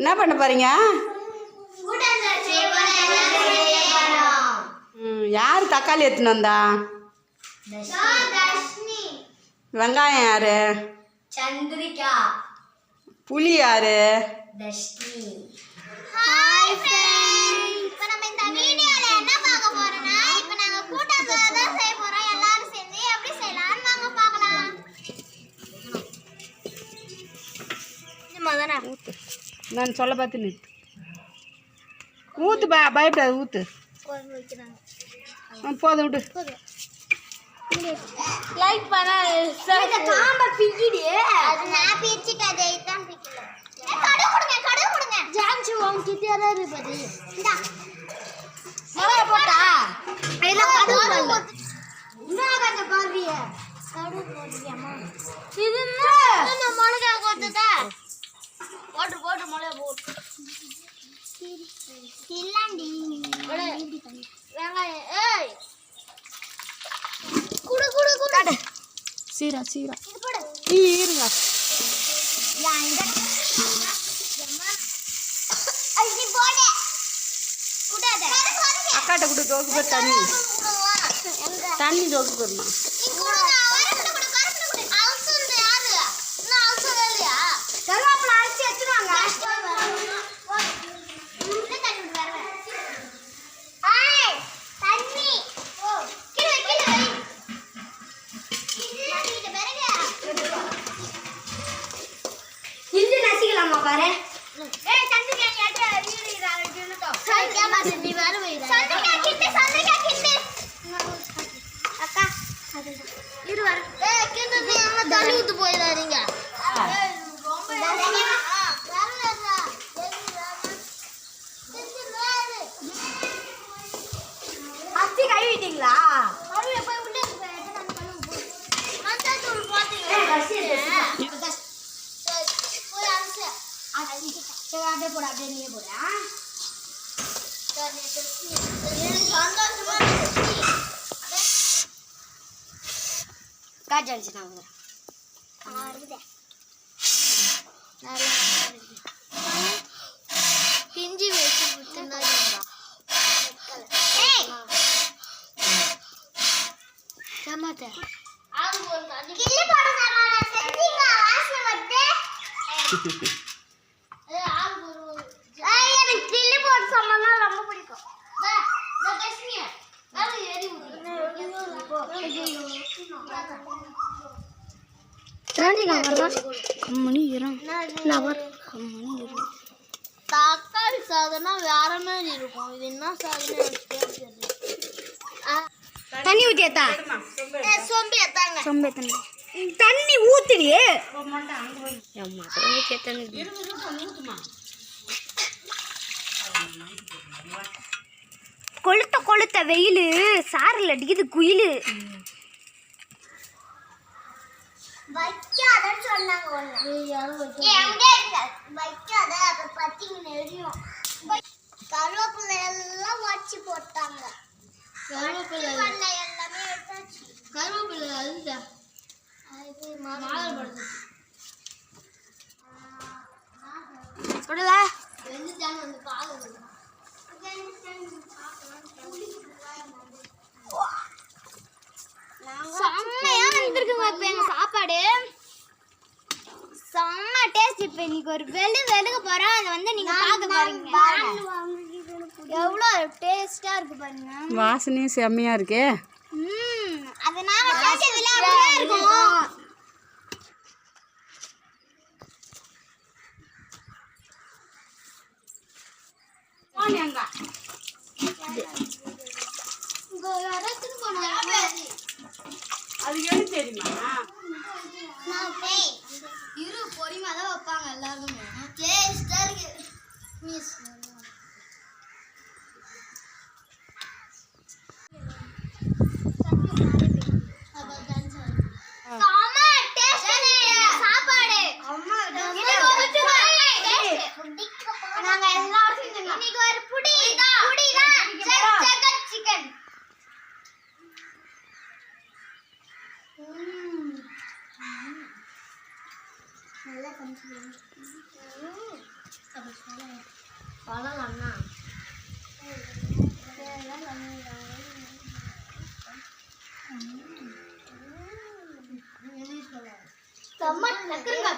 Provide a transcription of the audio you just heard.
என்ன பண்ண போறீங்க? ம், யார் தக்காளி எடுத்துன்னு வந்தா? வெங்காயம் யாரு? சந்திரிகா. புளி யாரு? தஷ்னி ஹாய் ஃப்ரெண்ட்ஸ் இப்போ நம்ம இந்த வீடியோல என்ன பார்க்க போறோம்னா இப்போ நாங்க கூட்டாஞ்சோறு தான் செய்ய போறோம். எல்லாரும் சேர்ந்து எப்படி செய்யலாம்னு வாங்க பார்க்கலாம். மதனா ஊத்து. நான் சொல்ல பார்த்து நிறுத்து. ஊத்து பா பயப்படாது ஊத்து. போதும் விடு. லைக் பண்ண காம்ப பிக்கிடி அது நான் பிச்சு கதை தான் பிக்கல கடு கொடுங்க கடு கொடுங்க. உன் கிட்ட யாராவது பதி இந்தா. மொளகா போட்டா? இல்ல கடு போடல. இன்னும் கொஞ்சம் பாருங்க கடு போடுறியம்மா. இது என்ன? மிளகா போட்டுதா போட்டு போட்டு மிளகா போட்டு இல்லாண்டி வெங்காயம் ஏய் குடு குடு குடு சீரா சீரா. இது போடு. ஈ இருங்க. அக்காட்ட கூட தோக்கு போய் தண்ணி. தண்ணி தோக்கு போடுமா? நசிக்கலாமா பாரு. அக்கா இரு வர. தண்ணி ஊத்து போயிடாதீங்க அத்தி கழுவிட்டீங்களா சரி அப்படியே போட அப்படியே நீயே போட காய்ச்சி அடிச்சு நான் வந்துடுறேன். பிஞ்சி வச்சு சமாத்த கிள்ளி போட சொன்னாரா செஞ்சீங்க வாசனை வருது? சொன்னா ரொம்ப பிடிக்கும். இரம் தக்காளி சாதம்னா வேற மாதிரி இருக்கும். இது என்ன சாதனை தண்ணி ஊத்தியாத்தா? சொம்பி எத்தாங்க சொம்பே தண்ணி தண்ணி ஊத்துறியே கொளுத்த கொளுத்த வெயில் சாரில் அடிக்குது குயில். வைக்காதன்னு சொன்னாங்க ஒண்ணு இப்போ இன்னைக்கு ஒரு வெளு வெளுக போறோம். அதை வந்து நீங்க பார்க்க போறீங்க. எவ்வளோ டேஸ்டா இருக்கு பாருங்க. வாசனையும் செம்மையா இருக்கே. ம் அது நாங்க செஞ்சதுல அப்படியே இருக்கும். இங்க வரத்துக்கு போனாங்க அது எது தெரியுமா? வளரலண்ணா டமாட் நக்கருங்க